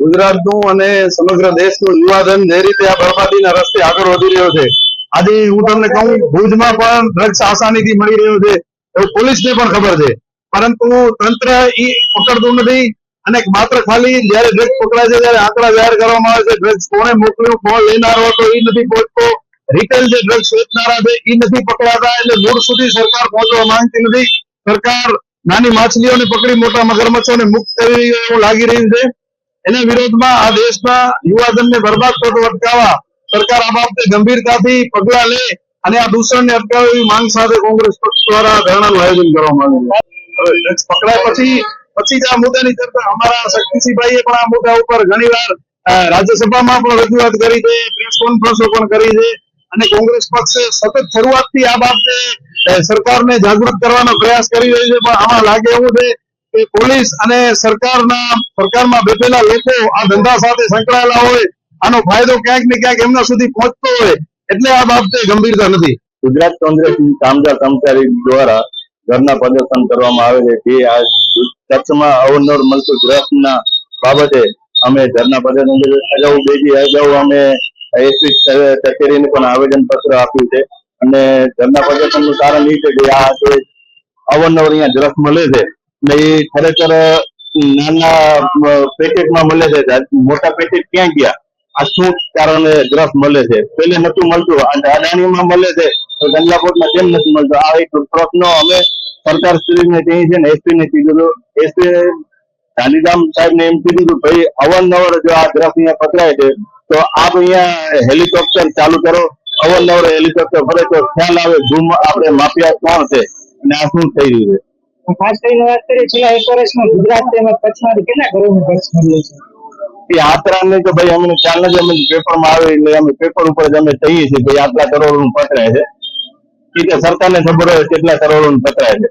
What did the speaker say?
ગુજરાતનું અને સમગ્ર દેશનું યુવાધન જે રીતે આ બરબાદીના રસ્તે આગળ વધી રહ્યો છે. આજે હું તમને કહું, ભુજમાં પણ ડ્રગ્સ આસાનીથી મળી રહ્યો છે, એવું પોલીસને પણ ખબર છે. પરંતુ તંત્ર ઈ પકડતું નથી અને માત્ર ખાલી જયારે ડ્રગ્સ પકડાય છે ત્યારે આંકડા જાહેર કરવામાં આવે છે, ડ્રગ્સ કોને મોકલ્યું, કોણ લેનારો હતો એ નથી પહોંચતો. રિટેલ જે ડ્રગ્સ વેચનારા છે એ નથી પકડાતા, એટલે મૂળ સુધી સરકાર પહોંચવા માંગતી નથી. સરકાર નાની માછલીઓને પકડી મોટા મગરમચ્છોને મુક્ત કરી લાગી રહ્યું છે. એના વિરોધમાં આ દેશના યુવાધનને બરબાદ થતો અટકાવવા સરકાર આ બાબતે ગંભીરતાથી પગલા લે અને આ દૂષણને અટકાવે એવી માંગ સાથે કોંગ્રેસ પક્ષ દ્વારા ધરણાનું આયોજન કરવામાં આવ્યું પકડાય પછી પછી જ આ મુદ્દાની ચર્ચા. અમારા શક્તિસિંહભાઈએ પણ આ મુદ્દા ઉપર અ, રાજ્યસભામાં પણ રજૂઆત કરી છે પ્રેસ કોન્ફરન્સો પણ કરી છે અને કોંગ્રેસ પક્ષે સતત શરૂઆતથી આ બાબતે સરકારને જાગૃત કરવાનો પ્રયાસ કરી રહ્યો છે. પણ આમાં લાગે એવું છે કે પોલીસ અને સરકારના સરકારમાં બેઠેલા લોકો આ ધંધા સાથે સંકળાયેલા હોય, આનો ફાયદો ક્યાંક ને ક્યાંક એમના સુધી પહોંચતો હોય, એટલે આ બાબતે ગંભીરતા નથી. ગુજરાત કોંગ્રેસ કામદાર કર્મચારી દ્વારા ઘરના પ્રદર્શન કરવામાં આવે છે. જે આ કચ્છમાં અવનવર મળતું દ્રવ્યના બાબતે અમે ધરના પ્રદર્શન. અગાઉ બેજી અગાઉ અમે એસપી કચેરીને પણ આવેદન પત્ર આપ્યું છે. અને ધરના પ્રદર્શનનું કારણ એ છે કે આ જે અવનવર અહીંયા દ્રવ્ય મળે છે ને એ ખરેખર નાના પેકેટમાં મળે છે. મોટા પેકેટ ક્યાં ગયા? આ શું કારણે ગ્રફ મળે છે? પેલે નતું મળતું. અને અદાણીમાં મળે છે. તો ગંગાપોટમાં કેમ નથી મળતું? આ એક પ્રશ્નો અમે સરકાર શ્રીને કહીએ છે ને એસપી ને કીધું એસપી ગાંધીધામ સાહેબ ને એમ કીધું હતું ભાઈ, અવારનવાર જો આ ગ્રફ અહીંયા પકડાય છે, તો આપ અહીંયા હેલિકોપ્ટર ચાલુ કરો. અવારનવાર હેલિકોપ્ટર ફરે તો ખ્યાલ આવે, ધૂમ આપણે માફિયા કોણ છે? અને આ શું થઈ રહ્યું છે? ખાસ કરીને વાત કરીએ છેલ્લા એક ગુજરાત તેમજ કચ્છમાંથી કેટલા કરોડનું ખર્ચ ભાઈ અમને ખ્યાલ નથી અમે પેપરમાં આવે એટલે પેપર ઉપર અમે કહીએ છીએ ભાઈ આટલા કરોડનું પતરાય છે. એ તો સરકારને ખબર હોય કેટલા કરોડનું પતરાય છે.